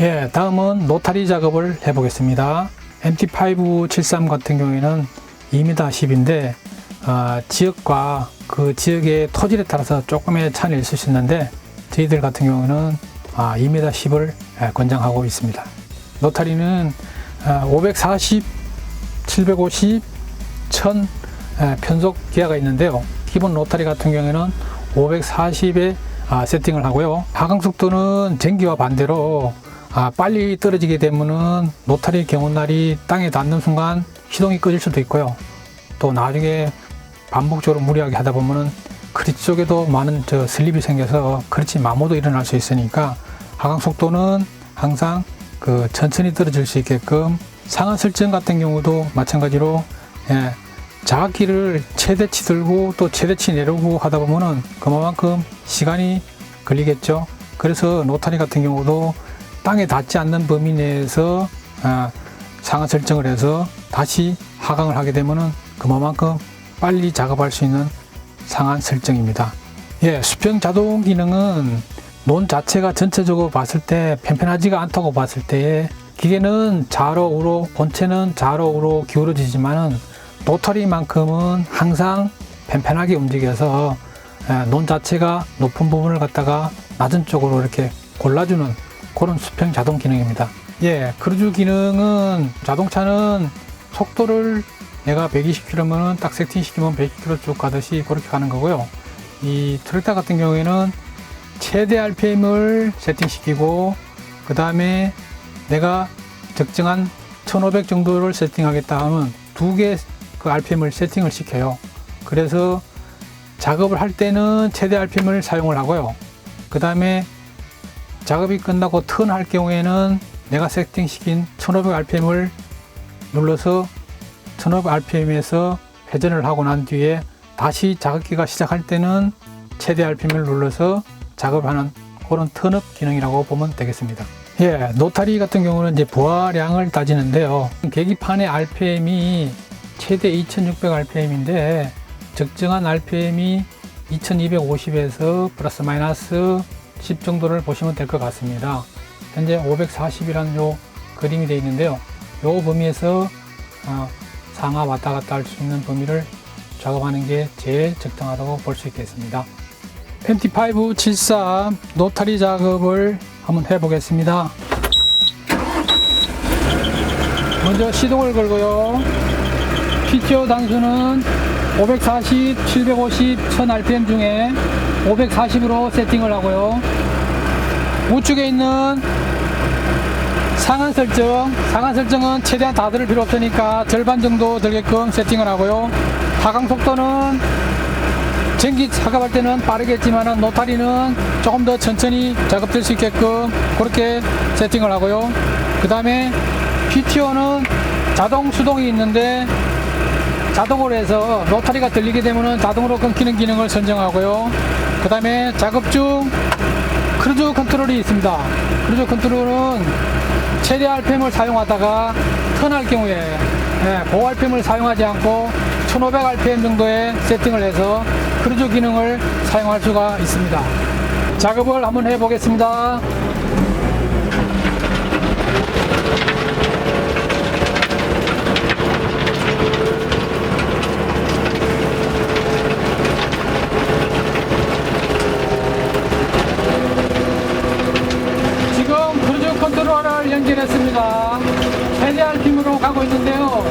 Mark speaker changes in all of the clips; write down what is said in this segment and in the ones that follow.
Speaker 1: 예, 다음은 노타리 작업을 해보겠습니다. MT573 같은 경우에는 2m 10인데 어, 지역과 그 지역의 토질에 따라서 조금의 차이는 있을 수 있는데 저희들 같은 경우는 아, 2m 10을 권장하고 있습니다. 노타리는 아, 540, 750, 1000 에, 편속 기아가 있는데요. 기본 노타리 같은 경우에는 540에 아, 세팅을 하고요. 하강 속도는 전기와 반대로 아, 빨리 떨어지게 되면은 노타리 경운날이 땅에 닿는 순간 시동이 꺼질 수도 있고요. 또 나중에 반복적으로 무리하게 하다 보면은 크리치 쪽에도 많은 저 슬립이 생겨서 크리치 마모도 일어날 수 있으니까 하강 속도는 항상 그 천천히 떨어질 수 있게끔 상하 설정 같은 경우도 마찬가지로 예, 자악기를 최대치 들고 또 최대치 내려오고 하다 보면은 그만큼 시간이 걸리겠죠. 그래서 노타리 같은 경우도 땅에 닿지 않는 범위 내에서 아, 상하 설정을 해서 다시 하강을 하게 되면은 그만큼 빨리 작업할 수 있는 상한 설정입니다. 예, 수평 자동 기능은 논 자체가 전체적으로 봤을 때 편편하지가 않다고 봤을 때에 기계는 좌로 우로 본체는 좌로 우로 기울어지지만은 노터리만큼은 항상 편편하게 움직여서 예, 논 자체가 높은 부분을 갖다가 낮은 쪽으로 이렇게 골라주는 그런 수평 자동 기능입니다. 예, 크루즈 기능은 자동차는 속도를 내가 120km면 딱 세팅시키면 120km 쭉 가듯이 그렇게 가는 거고요. 이 트랙터 같은 경우에는 최대 RPM을 세팅시키고 그 다음에 내가 적정한 1500 정도를 세팅하겠다 하면 두 개 그 RPM을 세팅을 시켜요. 그래서 작업을 할 때는 최대 RPM을 사용을 하고요. 그 다음에 작업이 끝나고 턴할 경우에는 내가 세팅시킨 1500 RPM을 눌러서 1500 RPM에서 회전을 하고 난 뒤에 다시 작업기가 시작할 때는 최대 RPM을 눌러서 작업하는 그런 턴업 기능이라고 보면 되겠습니다. 예, 노타리 같은 경우는 이제 부하량을 따지는데요. 계기판의 RPM이 최대 2600 RPM인데 적정한 RPM이 2250에서 플러스 마이너스 10 정도를 보시면 될 것 같습니다. 현재 540이라는 요 그림이 되어 있는데요. 요 범위에서 어, 상하 왔다 갔다 할 수 있는 범위를 작업하는 게 제일 적당하다고 볼 수 있겠습니다. 펜티5 73 노타리 작업을 한번 해보겠습니다. 먼저 시동을 걸고요. PTO 단수는 540, 750, 1000 RPM 중에 540으로 세팅을 하고요. 우측에 있는 상한 설정, 상한 설정은 최대한 다 들을 필요 없으니까 절반 정도 들게끔 세팅을 하고요. 하강 속도는 전기 작업할 때는 빠르겠지만 노타리는 조금 더 천천히 작업될 수 있게끔 그렇게 세팅을 하고요. 그 다음에 PTO는 자동 수동이 있는데 자동으로 해서 로타리가 들리게 되면 자동으로 끊기는 기능을 선정하고요. 그 다음에 작업 중 크루즈 컨트롤이 있습니다. 크루즈 컨트롤은 최대 RPM을 사용하다가 턴할 경우에 예, 고 RPM을 사용하지 않고 1500 RPM 정도의 세팅을 해서 크루즈 기능을 사용할 수가 있습니다. 작업을 한번 해보겠습니다. 지금 크루즈 컨트롤을 연결했습니다. 최대 RPM으로 가고 있는데요.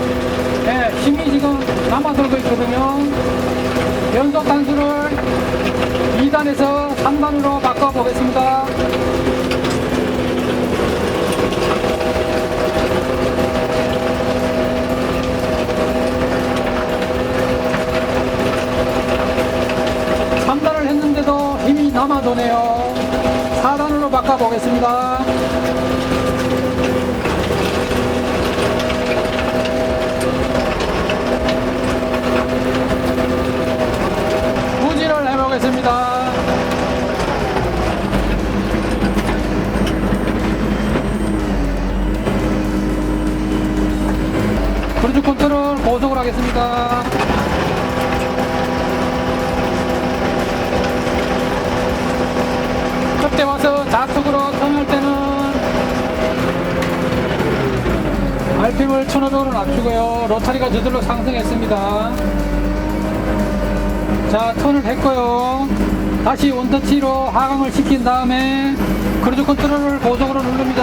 Speaker 1: 네, 힘이 지금 남아돌고 있거든요. 연속 단수를 2단에서 3단으로 바꿔보겠습니다. 삼단을 했는데도 힘이 남아도네요. 4단으로 바꿔보겠습니다. 하겠습니다. 그때 와서 좌측으로 턴할 때는 RPM을 1500으로 낮추고요. 로터리가 저절로 상승했습니다. 자, 턴을 했고요. 다시 원터치로 하강을 시킨 다음에 크루즈 컨트롤을 고속으로 누릅니다.